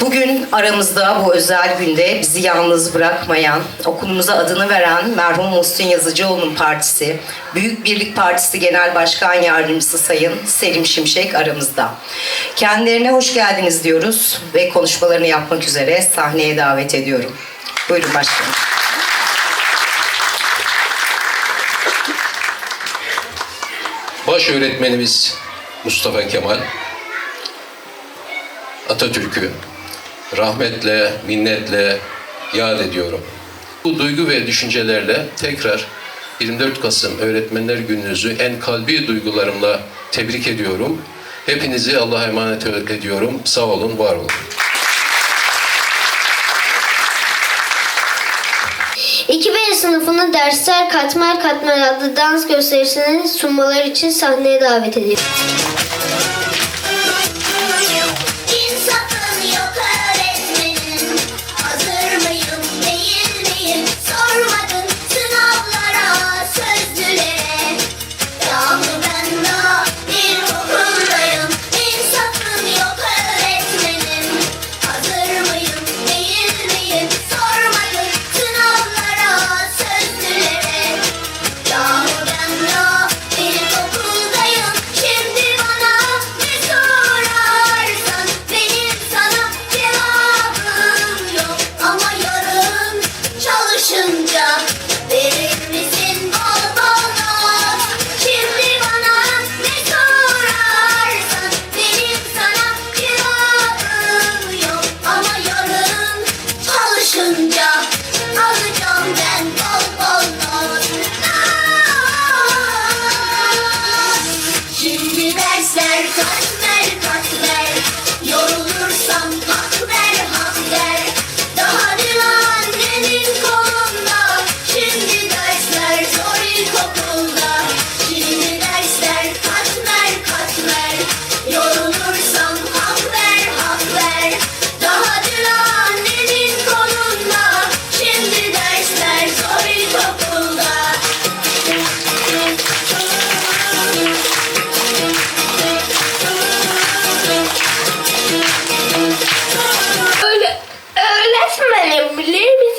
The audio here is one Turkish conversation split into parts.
Bugün aramızda bu özel günde bizi yalnız bırakmayan, okulumuza adını veren merhum Muhsin Yazıcıoğlu'nun partisi, Büyük Birlik Partisi Genel Başkan Yardımcısı Sayın Selim Şimşek aramızda. Kendilerine hoş geldiniz diyoruz ve konuşmalarını yapmak üzere sahneye davet ediyorum. Buyurun başkanım. Baş öğretmenimiz Mustafa Kemal Atatürk'ü rahmetle, minnetle yad ediyorum. Bu duygu ve düşüncelerle tekrar 24 Kasım Öğretmenler Gününüzü en kalbi duygularımla tebrik ediyorum. Hepinizi Allah'a emanet ediyorum. Sağ olun, var olun. 2000 sınıfını dersler katmer katmer adlı dans gösterisini sunmaları için sahneye davet ediyorum.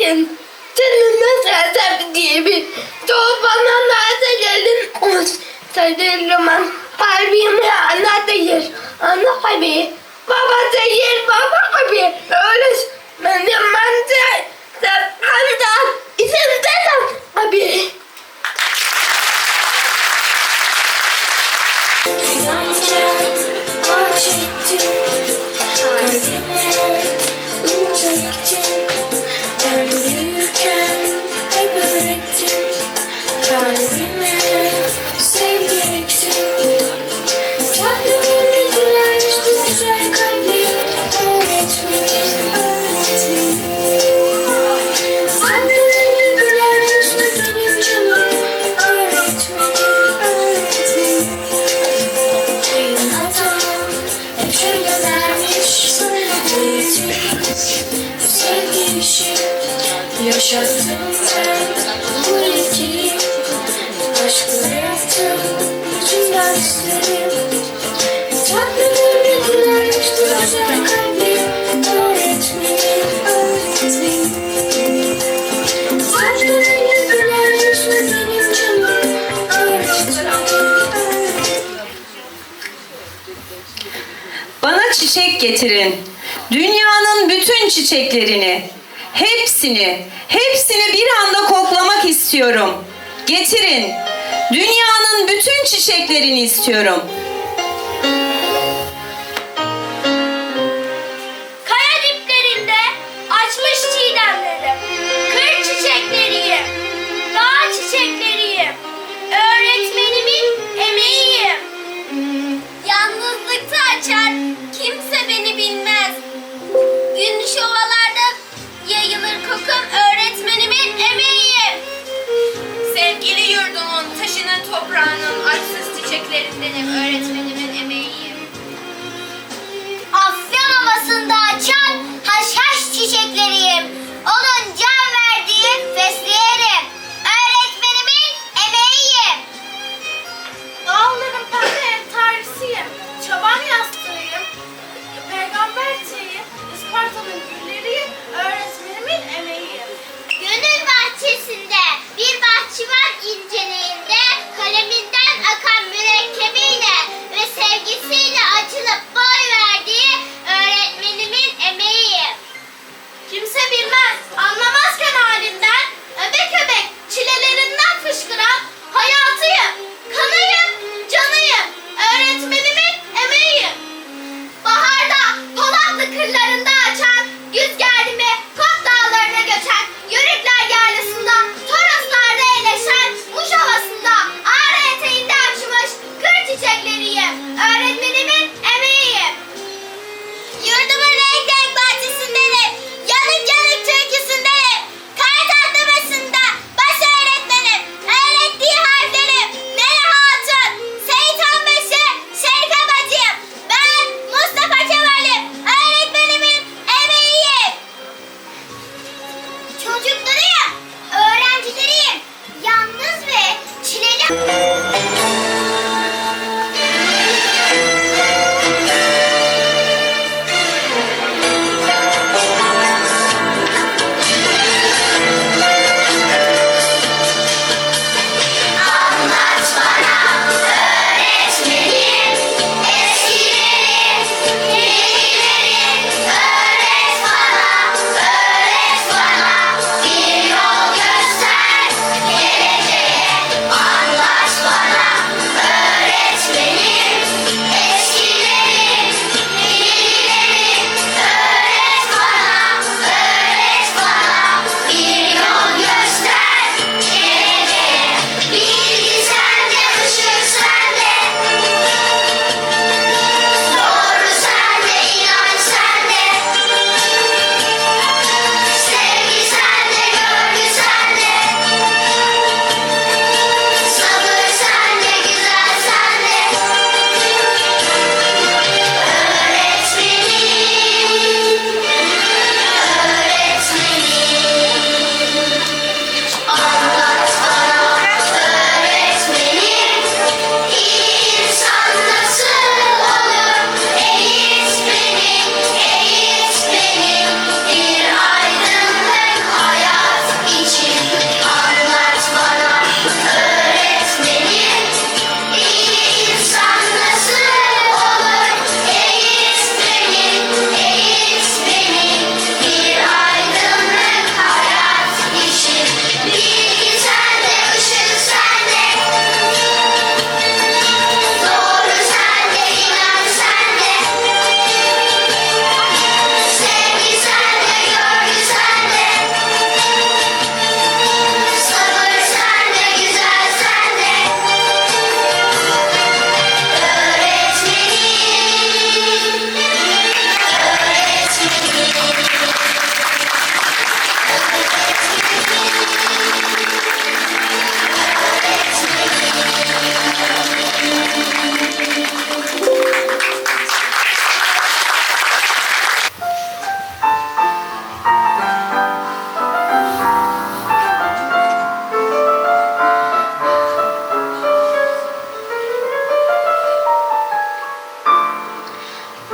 Bilir misin? Seninle sersem diye bir bana nerede gelin olsaydı roman kalbimi anlatır. Ana abi, baba değil baba abi. Öğretmenim ben de abi. Ben Tatlı gülmediler bu güzel kalbim Öğretmenim, Bana çiçek getirin. Dünyanın bütün çiçeklerini, hepsini, hepsini bir anda koklamak istiyorum. Getirin. Dünyanın bütün çiçeklerini istiyorum. Şivan İlce'nin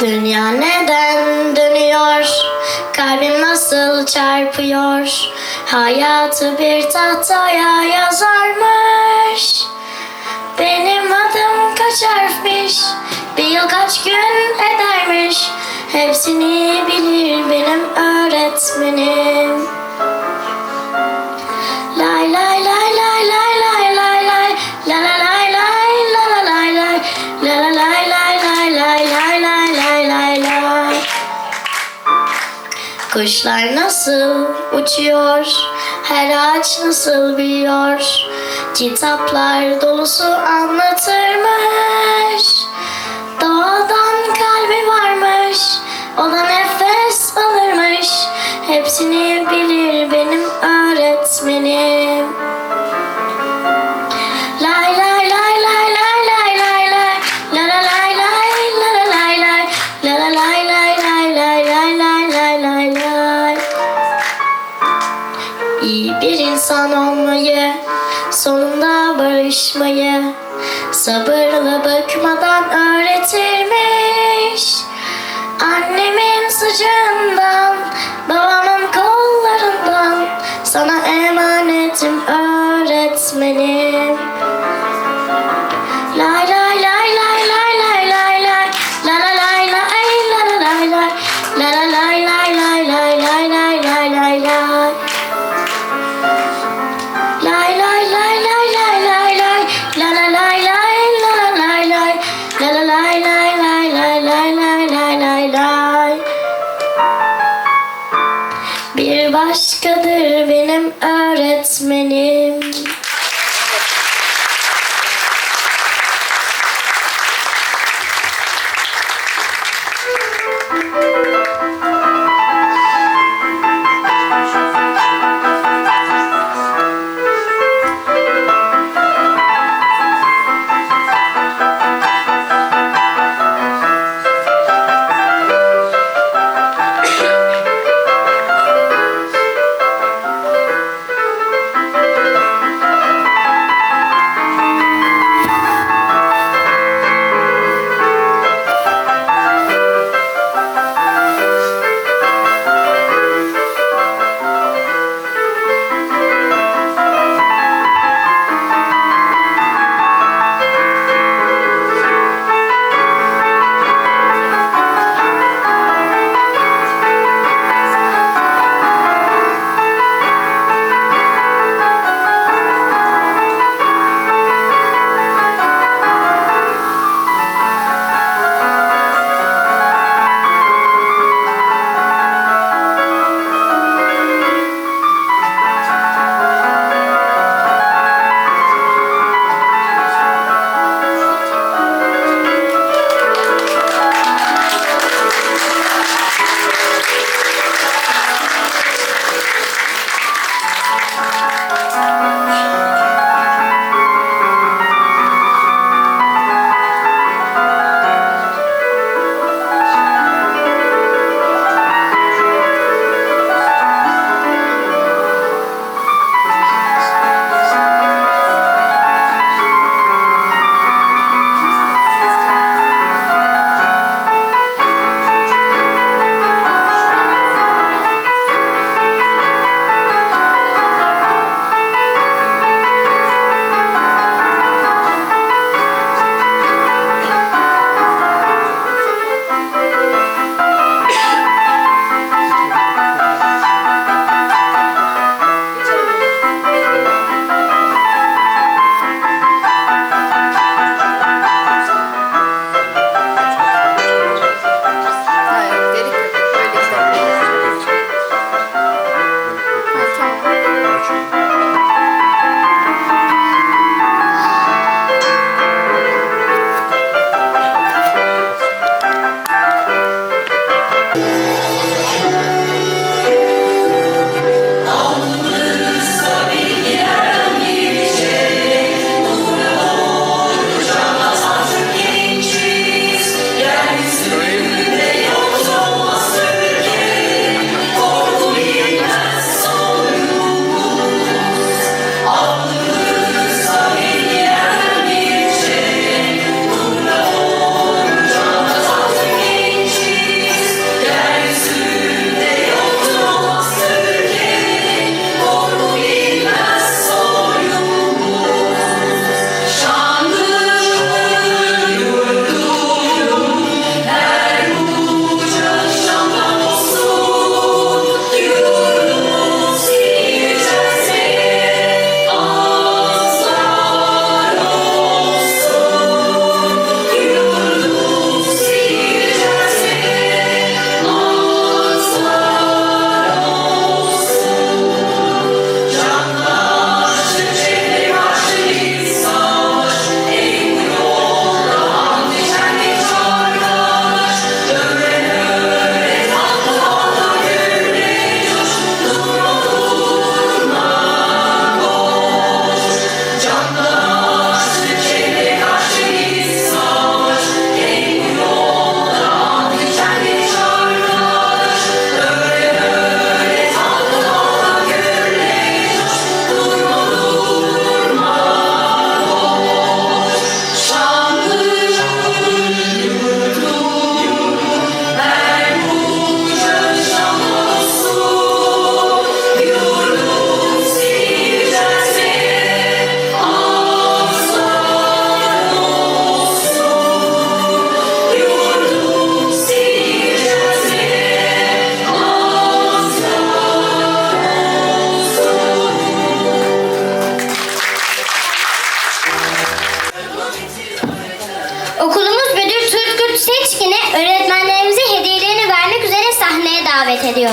Dünya neden dönüyor? Kalbim nasıl çarpıyor? Hayatı bir tahtaya yazarmış. Benim adım kaç harfmiş? Bir yıl kaç gün edermiş? Hepsini bilir benim öğretmenim. Lay lay lay lay lay lay lay lay lay lay lay lay lay lay lay Kuşlar nasıl uçuyor, her ağaç nasıl büyüyor, kitaplar dolusu anlatırmış. Doğadan kalbi varmış, ona nefes alırmış, hepsini bilir benim öğretmenim. insan olmayı Sonunda barışmayı Sabırla bakmadan öl Música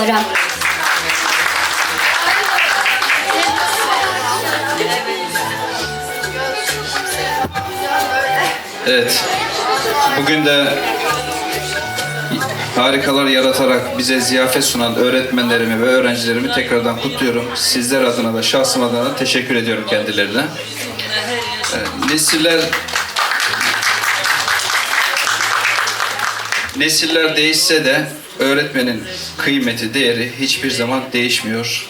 davet ediyorum. Evet. Bugün de harikalar yaratarak bize ziyafet sunan öğretmenlerimi ve öğrencilerimi tekrardan kutluyorum. Sizler adına da şahsım adına da teşekkür ediyorum kendilerine. Ee, Nesiller Nesiller değişse de öğretmenin kıymeti, değeri hiçbir zaman değişmiyor.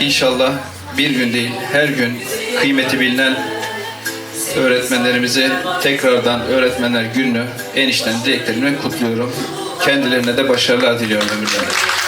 İnşallah bir gün değil, her gün kıymeti bilinen öğretmenlerimizi tekrardan Öğretmenler Günü en içten dileklerimle kutluyorum. Kendilerine de başarılar diliyorum ömürlerinde.